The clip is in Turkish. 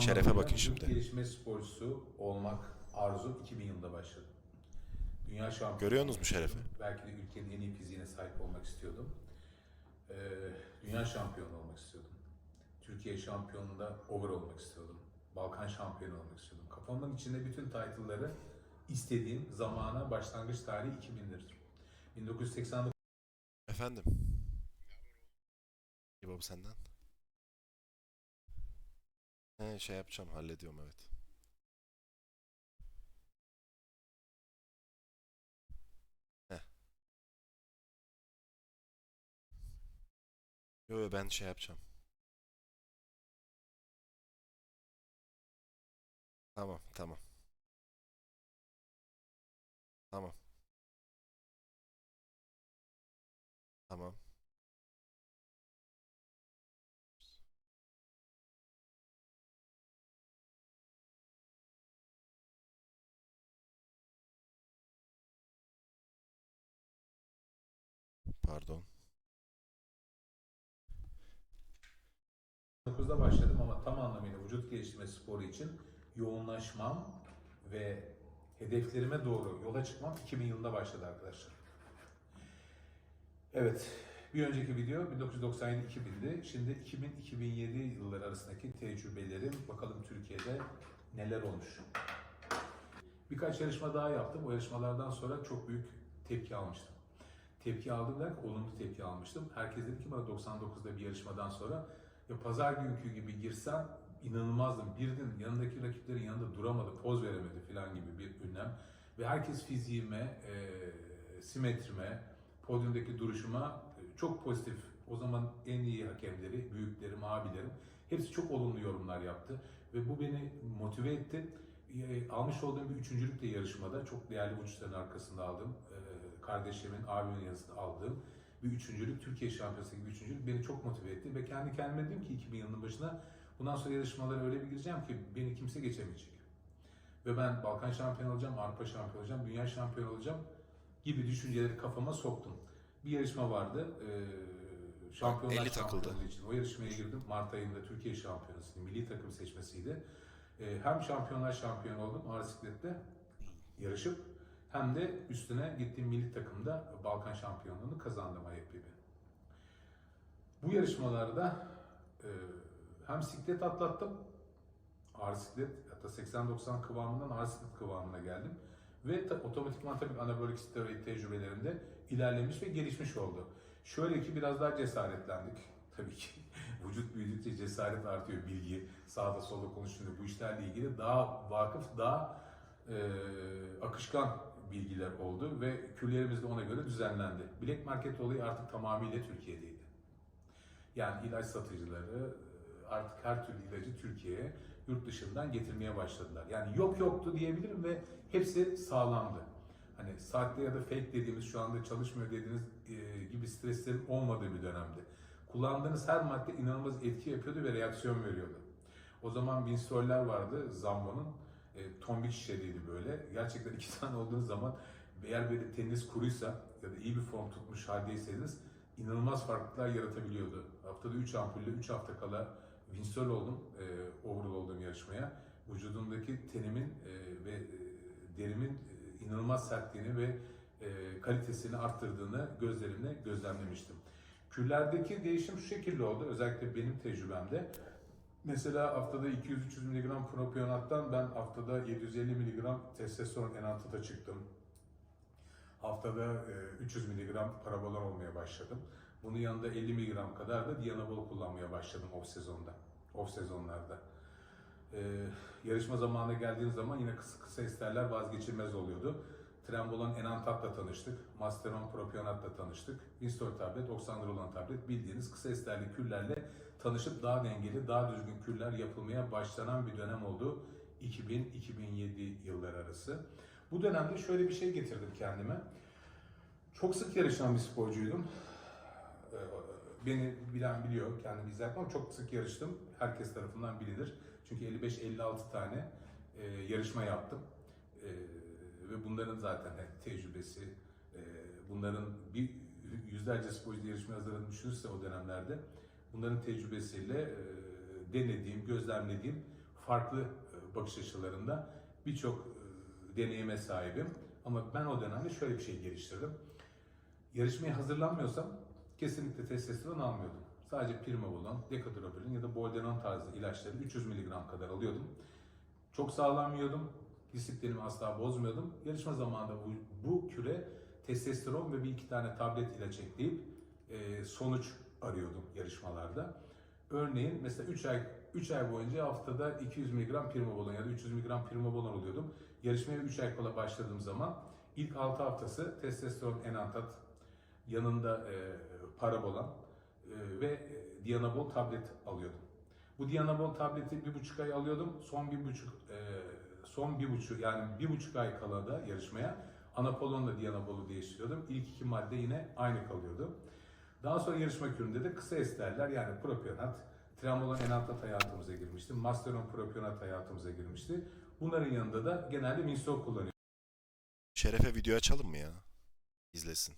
Şerefe anlamıyla bakın şimdi. gelişme sporcusu olmak arzum 2000 yılında başladı. Dünya şampiyonu. Görüyorsunuz mu Şeref'i? Belki de ülkenin en iyi fiziğine sahip olmak istiyordum. Ee, dünya şampiyonu olmak istiyordum. Türkiye şampiyonunda over olmak istiyordum. Balkan şampiyonu olmak istiyordum. Kafamın içinde bütün title'ları istediğim zamana başlangıç tarihi 2000'dir. 1989 Efendim. İyi baba senden. He şey yapacağım hallediyorum evet. Heh. Yo yo ben şey yapacağım. Tamam tamam. Tamam. Tamam. Pardon. 9'da başladım ama tam anlamıyla vücut geliştirme sporu için yoğunlaşmam ve hedeflerime doğru yola çıkmam 2000 yılında başladı arkadaşlar. Evet, bir önceki video 1997-2000'di. Şimdi 2000-2007 yılları arasındaki tecrübelerim, bakalım Türkiye'de neler olmuş. Birkaç yarışma daha yaptım. O yarışmalardan sonra çok büyük tepki almıştım. Tepki aldım derken olumlu tepki almıştım. Herkes dedi ki bana 99'da bir yarışmadan sonra ya pazar günkü gibi girsen inanılmazdım. Girdin yanındaki rakiplerin yanında duramadı, poz veremedi falan gibi bir ünlem. Ve herkes fiziğime, e, simetrime, podyumdaki duruşuma e, çok pozitif. O zaman en iyi hakemleri, büyüklerim, abilerim hepsi çok olumlu yorumlar yaptı. Ve bu beni motive etti. E, almış olduğum bir üçüncülük de yarışmada çok değerli vücutların arkasında aldım. Kardeşimin, abimin yanında aldığım bir üçüncülük, Türkiye şampiyonası gibi bir üçüncülük beni çok motive etti. Ve kendi kendime dedim ki 2000 yılının başına bundan sonra yarışmalara öyle bir gireceğim ki beni kimse geçemeyecek. Ve ben Balkan şampiyonu olacağım, Avrupa şampiyonu olacağım, dünya şampiyonu olacağım gibi düşünceleri kafama soktum. Bir yarışma vardı. Ee, şampiyonlar 50 takıldı. şampiyonluğu için. O yarışmaya girdim. Mart ayında Türkiye şampiyonası, milli takım seçmesiydi. Ee, hem şampiyonlar şampiyonu oldum ağır siklette yarışıp hem de üstüne gittiğim milli takımda Balkan şampiyonluğunu kazandım IFBB. Bu yarışmalarda e, hem siklet atlattım, ağır siklet, hatta 80-90 kıvamından ağır siklet kıvamına geldim. Ve ta, otomatikman tabii anabolik steroid tecrübelerimde ilerlemiş ve gelişmiş oldu. Şöyle ki biraz daha cesaretlendik. Tabii ki vücut büyüdükçe cesaret artıyor, bilgi, sağda solda konuştuğunda bu işlerle ilgili daha vakıf, daha e, akışkan bilgiler oldu ve küllerimiz de ona göre düzenlendi. Black market olayı artık tamamıyla Türkiye'deydi. Yani ilaç satıcıları e, artık her türlü ilacı Türkiye'ye yurt dışından getirmeye başladılar. Yani yok yoktu diyebilirim ve hepsi sağlamdı. Hani sahte ya da fake dediğimiz şu anda çalışmıyor dediğiniz e, gibi streslerin olmadığı bir dönemdi. Kullandığınız her madde inanılmaz etki yapıyordu ve reaksiyon veriyordu. O zaman binstoller vardı Zambo'nun. E, tombik şişeliydi böyle. Gerçekten iki tane olduğunuz zaman eğer böyle teniniz kuruysa ya da iyi bir form tutmuş haldeyseniz inanılmaz farklılıklar yaratabiliyordu. Haftada 3 ampulle 3 hafta kala Winstol oldum e, overall olduğum yarışmaya. Vücudumdaki tenimin e, ve e, derimin e, inanılmaz sertliğini ve e, kalitesini arttırdığını gözlerimle gözlemlemiştim. Küllerdeki değişim şu şekilde oldu. Özellikle benim tecrübemde. Mesela haftada 200-300 mg propionattan ben haftada 750 mg testosteron enantata çıktım. Haftada e, 300 mg parabolon olmaya başladım. Bunun yanında 50 mg kadar da dianabol kullanmaya başladım off sezonda, off sezonlarda. Ee, yarışma zamanına geldiğim zaman yine kısa, kısa esterler vazgeçilmez oluyordu. Trembolon enantatla tanıştık, Masteron propionatla tanıştık, Winstol tablet, Oxandrolon tablet bildiğiniz kısa esterli küllerle tanışıp daha dengeli, daha düzgün küller yapılmaya başlanan bir dönem oldu 2000-2007 yılları arası. Bu dönemde şöyle bir şey getirdim kendime. Çok sık yarışan bir sporcuydum. Ee, Beni bilen biliyor, kendimi izlerken ama çok sık yarıştım. Herkes tarafından bilinir. Çünkü 55-56 tane e, yarışma yaptım. Ve bunların zaten tecrübesi, e, bunların bir yüzlerce sporcu yarışmaya hazırladığını düşünürse o dönemlerde bunların tecrübesiyle e, denediğim, gözlemlediğim farklı e, bakış açılarında birçok deneyime sahibim. Ama ben o dönemde şöyle bir şey geliştirdim. Yarışmaya hazırlanmıyorsam kesinlikle testosteron almıyordum. Sadece Primobolan, Decadrobalin ya da Boldenon tarzı ilaçları 300 mg kadar alıyordum. Çok sağlam yiyordum. Disiplinimi asla bozmuyordum. Yarışma zamanında bu, bu küre testosteron ve bir iki tane tablet ilaç ekleyip e, sonuç arıyordum yarışmalarda. Örneğin mesela 3 ay 3 ay boyunca haftada 200 mg Primobolan ya da 300 mg Primobolan alıyordum. Yarışmaya 3 ay kala başladığım zaman ilk 6 haftası testosteron enantat yanında e, parabolan e, ve e, dianabol tablet alıyordum. Bu dianabol tableti bir buçuk ay alıyordum. Son bir buçuk e, son bir buçuk yani bir buçuk ay kala da yarışmaya anapolonla dianabolu değiştiriyordum. İlk iki madde yine aynı kalıyordu. Daha sonra yarışma küründe de kısa esterler yani propionat, tramolon enantat hayatımıza girmişti. Masteron propionat hayatımıza girmişti. Bunların yanında da genelde minsol kullanıyordum. Şerefe video açalım mı ya? İzlesin.